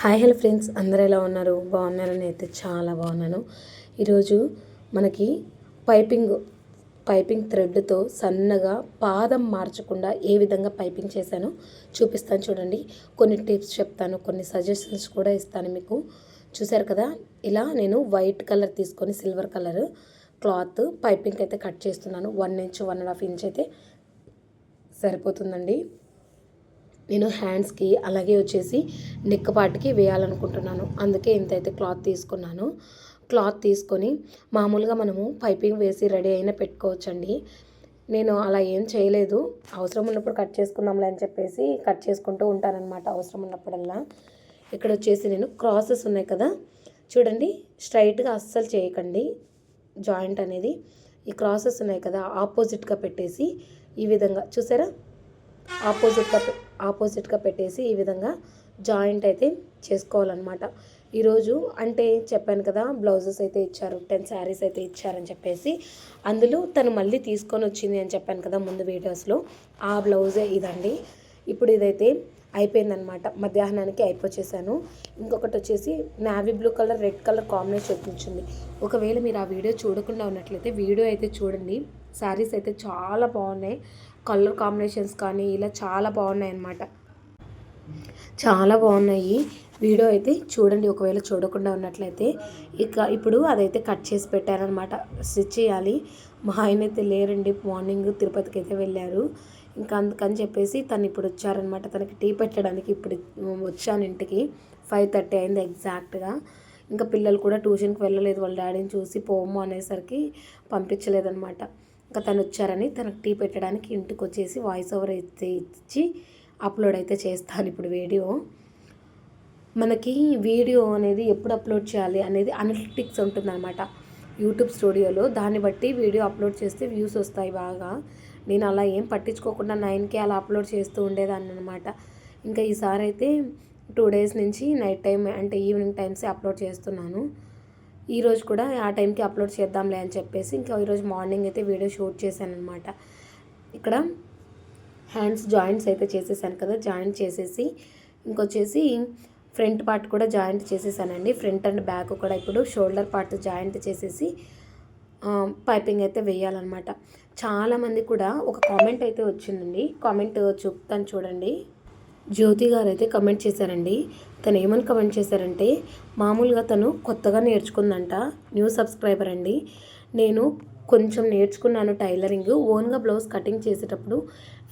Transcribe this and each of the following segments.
Hi hello friends. అందరూ ఎలా ఉన్నారు? బాగున్నారని అయితే చాలా బాగున్నాను. ఈరోజు మనకి పైపింగ్ పైపింగ్ థ్రెడ్తో సన్నగా పాదం మార్చకుండా ఏ విధంగా పైపింగ్ చేశానో చూపిస్తాను చూడండి. కొన్ని టిప్స్ చెప్తాను కొన్ని సజెషన్స్ కూడా ఇస్తాను మీకు. చూసారు కదా? ఇలా నేను వైట్ కలర్ తీసుకొని సిల్వర్ కలర్ క్లాత్ పైపింగ్ అయితే కట్ చేస్తున్నాను. One inch one and half inch అయితే సరిపోతుందండి. నేను హ్యాండ్స్కి అలాగే వచ్చేసి నెక్ పార్ట్కి వేయాలనుకుంటున్నాను. అందుకే ఇంతైతే క్లాత్ తీసుకున్నాను. క్లాత్ తీసుకొని మామూలుగా మనము పైపింగ్ వేసి రెడీ అయినా పెట్టుకోవచ్చండి. నేను అలా ఏం చేయలేదు. అవసరం ఉన్నప్పుడు కట్ చేసుకుందాంలే అని చెప్పేసి కట్ చేసుకుంటూ ఉంటానన్నమాట అవసరం ఉన్నప్పుడల్లా. ఇక్కడ వచ్చేసి నేను క్రాసెస్ ఉన్నాయి కదా. చూడండి స్ట్రైట్గా అస్సలు చేయకండి జాయింట్ అనేది. ఈ క్రాసెస్ ఉన్నాయి కదా ఆపోజిట్గా పెట్టేసి ఈ విధంగా. చూసారా? ఆపోజిట్గా ఆపోజిట్గా పెట్టేసి ఈ విధంగా జాయింట్ అయితే చేసుకోవాలన్నమాట. ఈరోజు అంటే చెప్పాను కదా బ్లౌజెస్ అయితే ఇచ్చారు టెన్ శారీస్ అయితే ఇచ్చారని చెప్పేసి అందులో తను మళ్ళీ తీసుకొని వచ్చింది అని చెప్పాను కదా ముందు వీడియోస్లో ఆ బ్లౌజే ఇదండి. ఇప్పుడు ఇదైతే అయిపోయిందనమాట మధ్యాహ్నానికి అయిపోచేసాను ఇంకొకటి వచ్చేసి navy blue colour red colour combination వచ్చింది. ఒకవేళ మీరు ఆ వీడియో చూడకుండా ఉన్నట్లయితే వీడియో అయితే చూడండి శారీస్ అయితే చాలా బాగున్నాయి. కలర్ కాంబినేషన్స్ కానీ ఇలా చాలా బాగున్నాయి అన్నమాట చాలా బాగున్నాయి. వీడియో అయితే చూడండి ఒకవేళ చూడకుండా ఉన్నట్లయితే. ఇక ఇప్పుడు అదైతే కట్ చేసి పెట్టారనమాట స్టిచ్ చేయాలి. మా ఆయన అయితే లేరండి మార్నింగ్ తిరుపతికి అయితే వెళ్ళారు. ఇంకా అందుకని చెప్పేసి తను ఇప్పుడు వచ్చారనమాట తనకి టీ పెట్టడానికి ఇప్పుడు వచ్చాను ఇంటికి. ఫైవ్ థర్టీ అయింది ఎగ్జాక్ట్గా. ఇంకా పిల్లలు కూడా ట్యూషన్కి వెళ్ళలేదు. వాళ్ళ డాడీని చూసి పోము అనేసరికి పంపించలేదనమాట ఇంకా తను వచ్చారని తనకు టీ పెట్టడానికి ఇంటికి వచ్చేసి వాయిస్ ఓవర్ అయితే ఇచ్చి అప్లోడ్ అయితే చేస్తాను ఇప్పుడు వీడియో. మనకి వీడియో అనేది ఎప్పుడు అప్లోడ్ చేయాలి అనేది అనలిటిక్స్ ఉంటుందన్నమాట. యూట్యూబ్ స్టూడియోలో దాన్ని బట్టి వీడియో అప్లోడ్ చేస్తే వ్యూస్ వస్తాయి బాగా. నేను అలా ఏం పట్టించుకోకుండా నైన్కి అలా అప్లోడ్ చేస్తూ ఉండేదాన్ని అనమాట ఇంకా ఈసారి అయితే టూ డేస్ నుంచి నైట్ టైం అంటే ఈవినింగ్ టైమ్సే అప్లోడ్ చేస్తున్నాను. ఈరోజు కూడా ఆ టైంకి అప్లోడ్ చేద్దాంలే అని చెప్పేసి ఇంకా ఈరోజు మార్నింగ్ అయితే వీడియో షూట్ చేశాను అనమాట ఇక్కడ హ్యాండ్స్ జాయింట్స్ అయితే చేసేసాను కదా జాయింట్ చేసేసి ఇంకొచ్చేసి ఫ్రంట్ పార్ట్ కూడా జాయింట్ చేసేసానండి. ఫ్రంట్ అండ్ బ్యాక్ కూడా ఇప్పుడు షోల్డర్ పార్ట్ జాయింట్ చేసేసి పైపింగ్ అయితే వేయాలన్నమాట. చాలామంది కూడా ఒక కామెంట్ అయితే వచ్చిందండి. కామెంట్ చూపుతాను చూడండి. జ్యోతి గారు అయితే కమెంట్ చేశారండి. తను ఏమని కమెంట్ చేశారంటే మామూలుగా తను కొత్తగా నేర్చుకుందంట. న్యూ సబ్స్క్రైబర్ అండి. నేను కొంచెం నేర్చుకున్నాను టైలరింగ్. ఓన్గా బ్లౌజ్ కటింగ్ చేసేటప్పుడు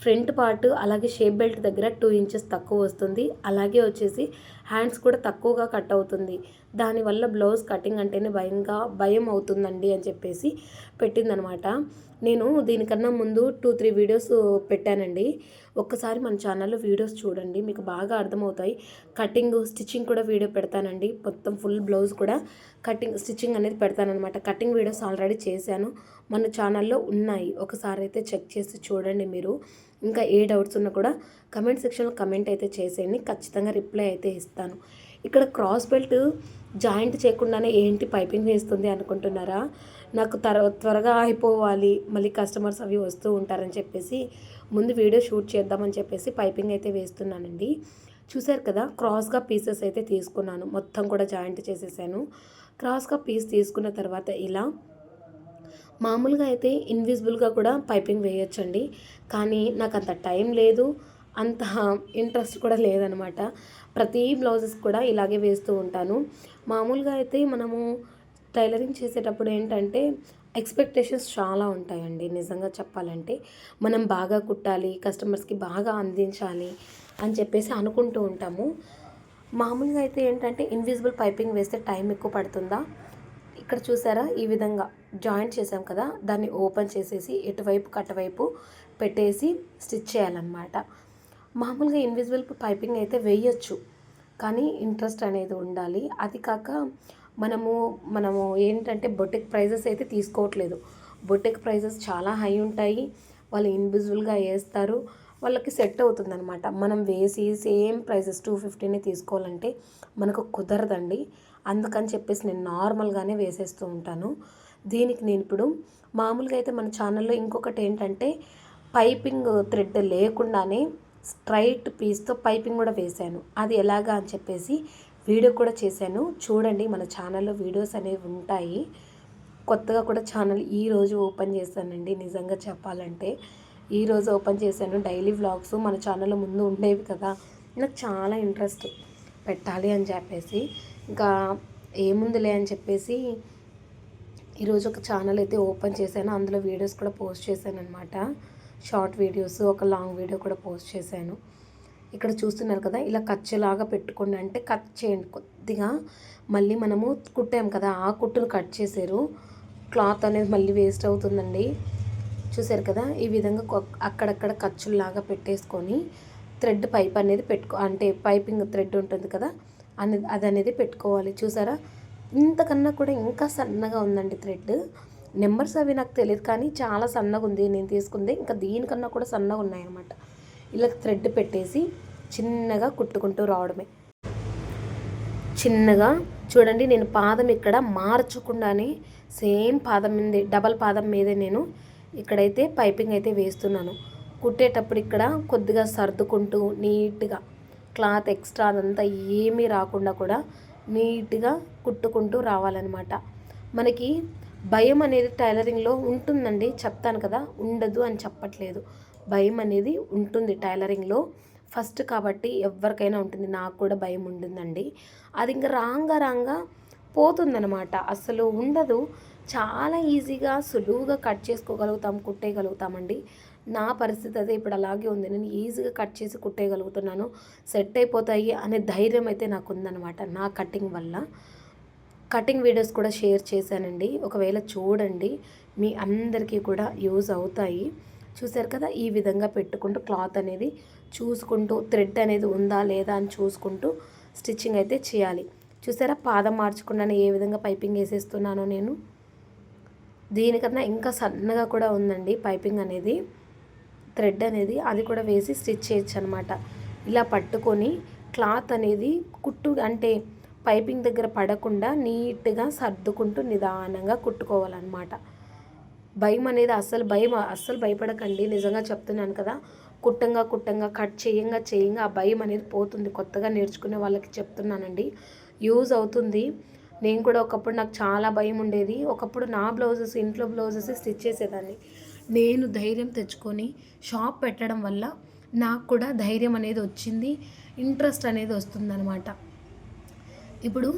ఫ్రంట్ పార్ట్ అలాగే షేప్ బెల్ట్ దగ్గర టూ ఇంచెస్ తక్కువ వస్తుంది. అలాగే వచ్చేసి హ్యాండ్స్ కూడా తక్కువగా కట్ అవుతుంది. దానివల్ల బ్లౌజ్ కటింగ్ అంటేనే భయంగా భయం అవుతుందండి అని చెప్పేసి పెట్టిందనమాట. నేను దీనికన్నా ముందు టూ త్రీ వీడియోస్ పెట్టానండి. ఒక్కసారి మన ఛానల్లో వీడియోస్ చూడండి మీకు బాగా అర్థమవుతాయి. కటింగ్ స్టిచ్చింగ్ కూడా వీడియో పెడతానండి. మొత్తం ఫుల్ బ్లౌజ్ కూడా కటింగ్ స్టిచ్చింగ్ అనేది పెడతానమాట కటింగ్ వీడియోస్ ఆల్రెడీ చేశాను. మన ఛానల్లో ఉన్నాయి. ఒకసారి అయితే చెక్ చేసి చూడండి మీరు. ఇంకా ఏ డౌట్స్ ఉన్నా కూడా కమెంట్ సెక్షన్లో కమెంట్ అయితే చేసేయండి. ఖచ్చితంగా రిప్లై అయితే ఇస్తాను. ఇక్కడ క్రాస్ బెల్ట్ జాయింట్ చేయకుండానే ఏంటి పైపింగ్ వేస్తుంది అనుకుంటున్నారా? నాకు త్వర త్వరగా అయిపోవాలి. మళ్ళీ కస్టమర్స్ అవి వస్తూ ఉంటారని చెప్పేసి ముందు వీడియో షూట్ చేద్దామని చెప్పేసి పైపింగ్ అయితే వేస్తున్నానండి. చూసారు కదా క్రాస్గా పీసెస్ అయితే తీసుకున్నాను. మొత్తం కూడా జాయింట్ చేసేసాను. క్రాస్గా పీస్ తీసుకున్న తర్వాత ఇలా మామూలుగా అయితే ఇన్విజిబుల్గా కూడా పైపింగ్ వేయొచ్చండి. కానీ నాకు అంత టైం లేదు అంత ఇంట్రెస్ట్ కూడా లేదనమాట. ప్రతి బ్లౌజెస్ కూడా ఇలాగే వేస్తూ ఉంటాను. మామూలుగా అయితే మనము టైలరింగ్ చేసేటప్పుడు ఏంటంటే ఎక్స్పెక్టేషన్స్ చాలా ఉంటాయండి. నిజంగా చెప్పాలంటే మనం బాగా కుట్టాలి కస్టమర్స్కి బాగా అందించాలి అని చెప్పేసి అనుకుంటూ ఉంటాము. మామూలుగా అయితే ఏంటంటే ఇన్విజిబుల్ పైపింగ్ వేస్తే టైం ఎక్కువ పడుతుందా? ఇక్కడ చూసారా? ఈ విధంగా జాయింట్ చేసాం కదా? దాన్ని ఓపెన్ చేసేసి ఎటువైపు కట్టవైపు పెట్టేసి స్టిచ్ చేయాలన్నమాట. మామూలుగా ఇన్విజిబుల్ పైపింగ్ అయితే వేయచ్చు కానీ ఇంట్రెస్ట్ అనేది ఉండాలి. అది కాక మనము మనము ఏంటంటే బొటెక్ ప్రైజెస్ అయితే తీసుకోవట్లేదు. బొటెక్ ప్రైజెస్ చాలా హై ఉంటాయి. వాళ్ళు ఇన్విజిబుల్గా వేస్తారు. వాళ్ళకి సెట్ అవుతుందనమాట మనం వేసి సేమ్ ప్రైజెస్ టూ ఫిఫ్టీనే తీసుకోవాలంటే మనకు కుదరదండి. అందుకని చెప్పేసి నేను నార్మల్గానే వేసేస్తూ ఉంటాను. దీనికి నేను ఇప్పుడు మామూలుగా అయితే మన ఛానల్లో ఇంకొకటి ఏంటంటే పైపింగ్ థ్రెడ్ లేకుండానే స్ట్రైట్ పీస్తో పైపింగ్ కూడా వేశాను. అది ఎలాగా అని చెప్పేసి వీడియో కూడా చేశాను. చూడండి మన ఛానల్లో వీడియోస్ అనేవి ఉంటాయి. కొత్తగా కూడా ఛానల్ ఈరోజు ఓపెన్ చేశానండి నిజంగా చెప్పాలంటే. ఈరోజు ఓపెన్ చేశాను. డైలీ వ్లాగ్స్ మన ఛానల్లో ముందు ఉండేవి కదా. నాకు చాలా ఇంట్రెస్ట్ పెట్టాలి అని చెప్పేసి ఇంకా ఏముందిలే అని చెప్పేసి ఈరోజు ఒక ఛానల్ అయితే ఓపెన్ చేశాను. అందులో వీడియోస్ కూడా పోస్ట్ చేశాను అనమాట షార్ట్ వీడియోస్ ఒక లాంగ్ వీడియో కూడా పోస్ట్ చేశాను. ఇక్కడ చూస్తున్నారు కదా ఇలా కచ్చలాగా పెట్టుకోండి అంటే కట్ చేయండి కొద్దిగా. మళ్ళీ మనము కుట్టాం కదా ఆ కుట్టును కట్ చేశారు క్లాత్ అనేది మళ్ళీ వేస్ట్ అవుతుందండి. చూసారు కదా? ఈ విధంగా అక్కడక్కడ ఖర్చుల్లాగా పెట్టేసుకొని థ్రెడ్ పైప్ అనేది పెట్టుకో అంటే పైపింగ్ థ్రెడ్ ఉంటుంది కదా? అనేది అది అనేది పెట్టుకోవాలి. చూసారా? ఇంతకన్నా కూడా ఇంకా సన్నగా ఉందండి థ్రెడ్. నెంబర్స్ అవి నాకు తెలియదు కానీ చాలా సన్నగా ఉంది. నేను తీసుకుంది ఇంకా దీనికన్నా కూడా సన్నగా ఉన్నాయన్నమాట. ఇలా థ్రెడ్ పెట్టేసి చిన్నగా కుట్టుకుంటూ రావడమే. చిన్నగా చూడండి నేను పాదం ఇక్కడ మార్చకుండానే సేమ్ పాదం మీద డబల్ పాదం మీదే నేను ఇక్కడైతే పైపింగ్ అయితే వేస్తున్నాను. కుట్టేటప్పుడు ఇక్కడ కొద్దిగా సర్దుకుంటూ నీట్గా క్లాత్ ఎక్స్ట్రా అదంతా ఏమీ రాకుండా కూడా నీట్గా కుట్టుకుంటూ రావాలన్నమాట. మనకి భయం అనేది టైలరింగ్లో ఉంటుందండి. చెప్తాను కదా ఉండదు అని చెప్పట్లేదు. భయం అనేది ఉంటుంది టైలరింగ్లో. ఫస్ట్ కాబట్టి ఎవరికైనా ఉంటుంది. నాకు కూడా భయం ఉంటుందండి. అది ఇంకా రాంగా రాంగా పోతుందనమాట అసలు ఉండదు. చాలా ఈజీగా సులువుగా కట్ చేసుకోగలుగుతాం కుట్టేయగలుగుతామండి. నా పరిస్థితి అదే ఇప్పుడు అలాగే ఉంది. నేను ఈజీగా కట్ చేసి కుట్టేయగలుగుతున్నాను. సెట్ అయిపోతాయి అనే ధైర్యం అయితే నాకు ఉందన్నమాట నా కటింగ్ వల్ల. కటింగ్ వీడియోస్ కూడా షేర్ చేశానండి. ఒకవేళ చూడండి మీ అందరికీ కూడా యూజ్ అవుతాయి. చూశారు కదా ఈ విధంగా పెట్టుకుంటూ క్లాత్ అనేది చూసుకుంటూ థ్రెడ్ అనేది ఉందా లేదా అని చూసుకుంటూ స్టిచ్చింగ్ అయితే చేయాలి. చూసారా పాదం మార్చకుండానే ఏ విధంగా పైపింగ్ వేసేస్తున్నానో నేను. దీనికన్నా ఇంకా సన్నగా కూడా ఉందండి పైపింగ్ అనేది. థ్రెడ్ అనేది అది కూడా వేసి స్టిచ్ చేయొచ్చు అనమాట ఇలా పట్టుకొని క్లాత్ అనేది కుట్టు అంటే పైపింగ్ దగ్గర పడకుండా నీట్గా సర్దుకుంటూ నిదానంగా కుట్టుకోవాలన్నమాట భయం అనేది అస్సలు భయం అస్సలు భయపడకండి. నిజంగా చెప్తున్నాను కదా కుట్టంగా కుట్టంగా కట్ చేయంగా చేయంగా ఆ భయం అనేది పోతుంది. కొత్తగా నేర్చుకునే వాళ్ళకి చెప్తున్నానండి. యూజ్ అవుతుంది. నేను కూడా ఒకప్పుడు నాకు చాలా భయం ఉండేది. ఒకప్పుడు నా బ్లౌజెస్ ఇంట్లో బ్లౌజెస్ స్టిచ్ చేసేదాన్ని. నేను ధైర్యం తెచ్చుకొని షాప్ పెట్టడం వల్ల నాకు కూడా ధైర్యం అనేది వచ్చింది. ఇంట్రెస్ట్ అనేది వస్తుందన్నమాట. ఇప్పుడు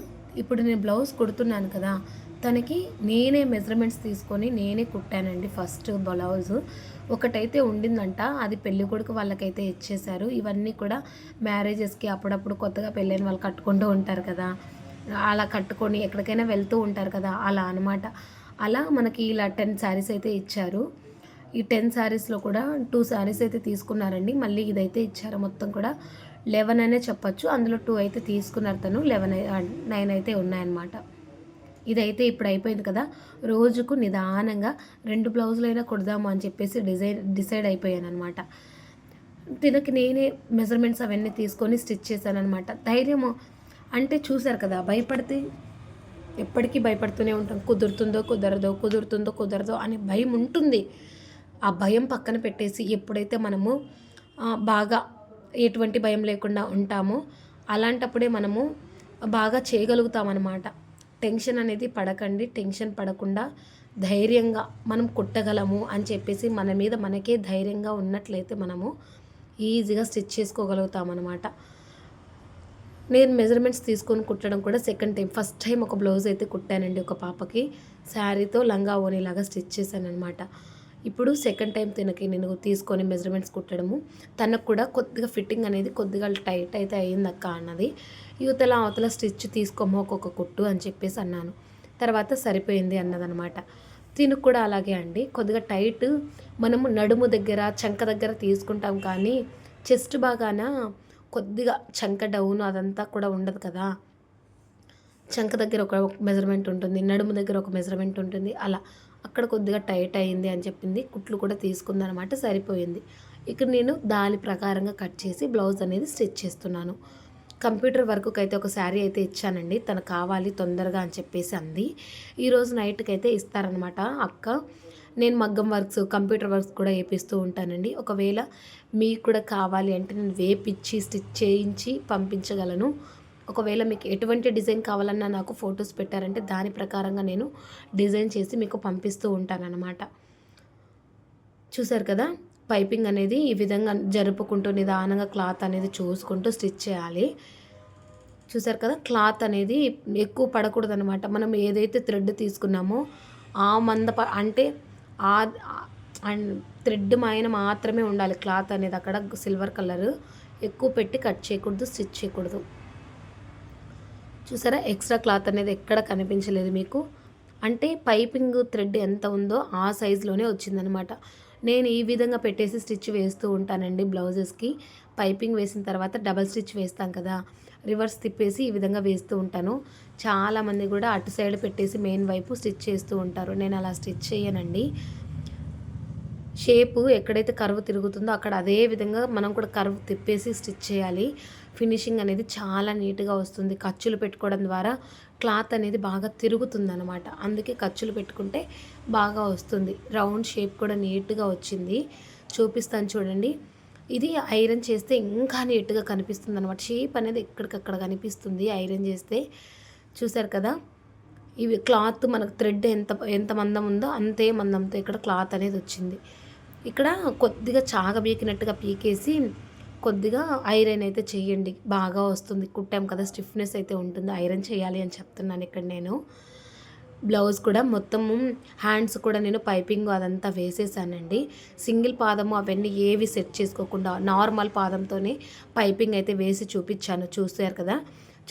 ఇప్పుడు నేను బ్లౌజ్ కుడుతున్నాను కదా తనకి నేనే మెజర్మెంట్స్ తీసుకొని నేనే కుట్టానండి ఫస్ట్ బ్లౌజ్. ఒకటైతే ఉండిందంట అది పెళ్ళి కొడుకు వాళ్ళకైతే ఇచ్చేశారు. ఇవన్నీ కూడా మ్యారేజెస్కి అప్పుడప్పుడు కొత్తగా పెళ్ళైన వాళ్ళు కట్టుకుంటూ ఉంటారు కదా. అలా కట్టుకొని ఎక్కడికైనా వెళ్తూ ఉంటారు కదా అలా అనమాట అలా మనకి ఇలా టెన్ శారీస్ అయితే ఇచ్చారు. ఈ టెన్ శారీస్లో కూడా టూ శారీస్ అయితే తీసుకున్నారండి. మళ్ళీ ఇదైతే ఇచ్చారు మొత్తం కూడా. లెవెన్ అనే చెప్పచ్చు. అందులో టూ అయితే తీసుకున్నారు తను. లెవెన్ నైన్ అయితే ఉన్నాయన్నమాట. ఇదైతే ఇప్పుడు అయిపోయింది కదా. రోజుకు నిదానంగా రెండు బ్లౌజులైనా కుడదాము అని చెప్పేసి డిజైన్ డిసైడ్ అయిపోయాను అనమాట తినకి నేనే మెజర్మెంట్స్ అవన్నీ తీసుకొని స్టిచ్ చేశాను అనమాట ధైర్యము అంటే చూశారు కదా భయపడితే ఎప్పటికీ భయపడుతూనే ఉంటాం. కుదురుతుందో కుదరదో కుదురుతుందో కుదరదో అనే భయం ఉంటుంది. ఆ భయం పక్కన పెట్టేసి ఎప్పుడైతే మనము బాగా ఎటువంటి భయం లేకుండా ఉంటామో అలాంటప్పుడే మనము బాగా చేయగలుగుతామన్నమాట. టెన్షన్ అనేది పడకండి. టెన్షన్ పడకుండా ధైర్యంగా మనం కుట్టగలము అని చెప్పేసి మన మీద మనకే ధైర్యంగా ఉన్నట్లయితే మనము ఈజీగా స్టిచ్ చేసుకోగలుగుతామన్నమాట. నేను మెజర్మెంట్స్ తీసుకొని కుట్టడం కూడా సెకండ్ టైం ఫస్ట్ టైం ఒక బ్లౌజ్ అయితే కుట్టానండి ఒక పాపకి. శారీతో లంగా ఓనేలాగా స్టిచ్ చేశాను అనమాట ఇప్పుడు సెకండ్ టైం తినకి నేను తీసుకొని మెజర్మెంట్స్ కుట్టడము. తనకు కూడా కొద్దిగా ఫిట్టింగ్ అనేది కొద్దిగా టైట్ అయితే అయ్యింది అక్క అన్నది. యువతల అవతల స్టిచ్ తీసుకోమో ఒక్కొక్క కుట్టు అని చెప్పేసి అన్నాను. తర్వాత సరిపోయింది అన్నదనమాట తినుకు కూడా అలాగే అండి. కొద్దిగా టైట్ మనము నడుము దగ్గర చంక దగ్గర తీసుకుంటాం కానీ చెస్ట్ బాగాన కొద్దిగా చంక డౌన్ అదంతా కూడా ఉండదు కదా. చంక దగ్గర ఒక మెజర్మెంట్ ఉంటుంది నడుము దగ్గర ఒక మెజర్మెంట్ ఉంటుంది అలా. అక్కడ కొద్దిగా టైట్ అయింది అని చెప్పింది కుట్లు కూడా తీసుకుందనమాట సరిపోయింది. ఇక్కడ నేను దాని ప్రకారంగా కట్ చేసి బ్లౌజ్ అనేది స్టిచ్ చేస్తున్నాను. కంప్యూటర్ వర్క్కి అయితే ఒక శారీ అయితే ఇచ్చానండి తను కావాలి తొందరగా అని చెప్పేసి అంది. ఈరోజు నైట్కి అయితే ఇస్తారనమాట అక్క. నేను మగ్గం వర్క్స్ కంప్యూటర్ వర్క్స్ కూడా వేపిస్తూ ఉంటానండి. ఒకవేళ మీకు కూడా కావాలి అంటే నేను వేపిచ్చి స్టిచ్ చేయించి పంపించగలను. ఒకవేళ మీకు ఎటువంటి డిజైన్ కావాలన్నా నాకు ఫొటోస్ పెట్టారంటే దాని ప్రకారంగా నేను డిజైన్ చేసి మీకు పంపిస్తూ ఉంటానన్నమాట. చూసారు కదా? పైపింగ్ అనేది ఈ విధంగా జరుపుకుంటూ నిదానంగా క్లాత్ అనేది చూసుకుంటూ స్టిచ్ చేయాలి. చూసారు కదా? క్లాత్ అనేది ఎక్కువ పడకూడదు అనమాట మనం ఏదైతే థ్రెడ్ తీసుకున్నామో ఆ మంద అంటే అండ్ థ్రెడ్ మాయన మాత్రమే ఉండాలి క్లాత్ అనేది అక్కడ సిల్వర్ కలర్. ఎక్కువ పెట్టి కట్ చేయకూడదు స్టిచ్ చేయకూడదు. చూసారా? ఎక్స్ట్రా క్లాత్ అనేది ఎక్కడ కనిపించలేదు మీకు. అంటే పైపింగ్ థ్రెడ్ ఎంత ఉందో ఆ సైజులోనే వచ్చిందనమాట నేను ఈ విధంగా పెట్టేసి స్టిచ్ వేస్తూ ఉంటానండి బ్లౌజెస్కి. పైపింగ్ వేసిన తర్వాత డబల్ స్టిచ్ వేస్తాం కదా. రివర్స్ తిప్పేసి ఈ విధంగా వేస్తూ ఉంటాను. చాలామంది కూడా అటు సైడ్ పెట్టేసి మెయిన్ వైపు స్టిచ్ చేస్తూ ఉంటారు. నేను అలా స్టిచ్ చేయనండి. షేపు ఎక్కడైతే కర్వ్ తిరుగుతుందో అక్కడ అదే విధంగా మనం కూడా కర్వ్ తిప్పేసి స్టిచ్ చేయాలి. ఫినిషింగ్ అనేది చాలా నీట్గా వస్తుంది. ఖర్చులు పెట్టుకోవడం ద్వారా క్లాత్ అనేది బాగా తిరుగుతుంది అనమాట అందుకే ఖర్చులు పెట్టుకుంటే బాగా వస్తుంది. రౌండ్ షేప్ కూడా నీట్గా వచ్చింది. చూపిస్తాను చూడండి. ఇది ఐరన్ చేస్తే ఇంకా నీట్గా కనిపిస్తుంది అనమాట షేప్ అనేది ఎక్కడికక్కడ కనిపిస్తుంది ఐరన్ చేస్తే. చూసారు కదా? ఇవి క్లాత్ మనకు థ్రెడ్ ఎంత ఎంత మందం ఉందో అంతే మందంతో ఇక్కడ క్లాత్ అనేది వచ్చింది. ఇక్కడ కొద్దిగా చాగ పీకినట్టుగా పీకేసి కొద్దిగా ఐరన్ అయితే చేయండి. బాగా వస్తుంది. కుట్టాం కదా స్టిఫ్నెస్ అయితే ఉంటుంది. ఐరన్ చేయాలి అని చెప్తున్నాను ఇక్కడ నేను. బ్లౌజ్ కూడా మొత్తము హ్యాండ్స్ కూడా నేను పైపింగ్ అదంతా వేసేసానండి. సింగిల్ పాదము అవన్నీ ఏవి సెట్ చేసుకోకుండా నార్మల్ పాదంతోనే పైపింగ్ అయితే వేసి చూపించాను. చూసారు కదా?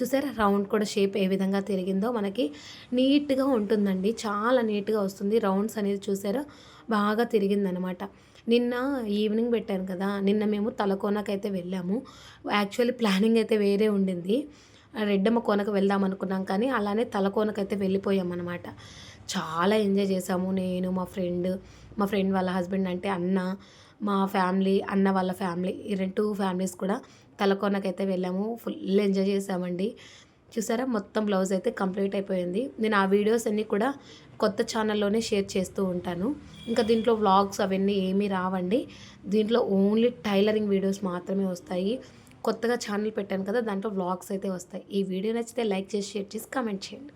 చూసారా రౌండ్ కూడా షేప్ ఏ విధంగా తిరిగిందో మనకి నీట్గా ఉంటుందండి. చాలా నీట్గా వస్తుంది. రౌండ్స్ అనేది చూసారా బాగా తిరిగిందనమాట. నిన్న ఈవినింగ్ పెట్టాను కదా? నిన్న మేము తలకోనకైతే వెళ్ళాము. యాక్చువల్లీ ప్లానింగ్ అయితే వేరే ఉండింది. రెడ్డమ్మ కోనకు వెళ్దాం అనుకున్నాం కానీ అలానే తలకోనకైతే వెళ్ళిపోయాం అనమాట చాలా ఎంజాయ్ చేసాము నేను మా ఫ్రెండ్ మా ఫ్రెండ్ వాళ్ళ హస్బెండ్ అంటే అన్న మా ఫ్యామిలీ అన్న వాళ్ళ ఫ్యామిలీ ఈ రెండు ఫ్యామిలీస్ కూడా తలకోనకైతే వెళ్ళాము. ఫుల్ ఎంజాయ్ చేసామండి చూసారా? మొత్తం బ్లౌజ్ అయితే కంప్లీట్ అయిపోయింది. నేను ఆ వీడియోస్ అన్నీ కూడా కొత్త ఛానల్లోనే షేర్ చేస్తూ ఉంటాను. ఇంకా దీంట్లో వ్లాగ్స్ అవన్నీ ఏమీ రావండి. దీంట్లో ఓన్లీ టైలరింగ్ వీడియోస్ మాత్రమే వస్తాయి. కొత్తగా ఛానల్ పెట్టాను కదా దాంట్లో వ్లాగ్స్ అయితే వస్తాయి. ఈ వీడియో నచ్చితే లైక్ చేసి షేర్ చేసి కామెంట్ చేయండి.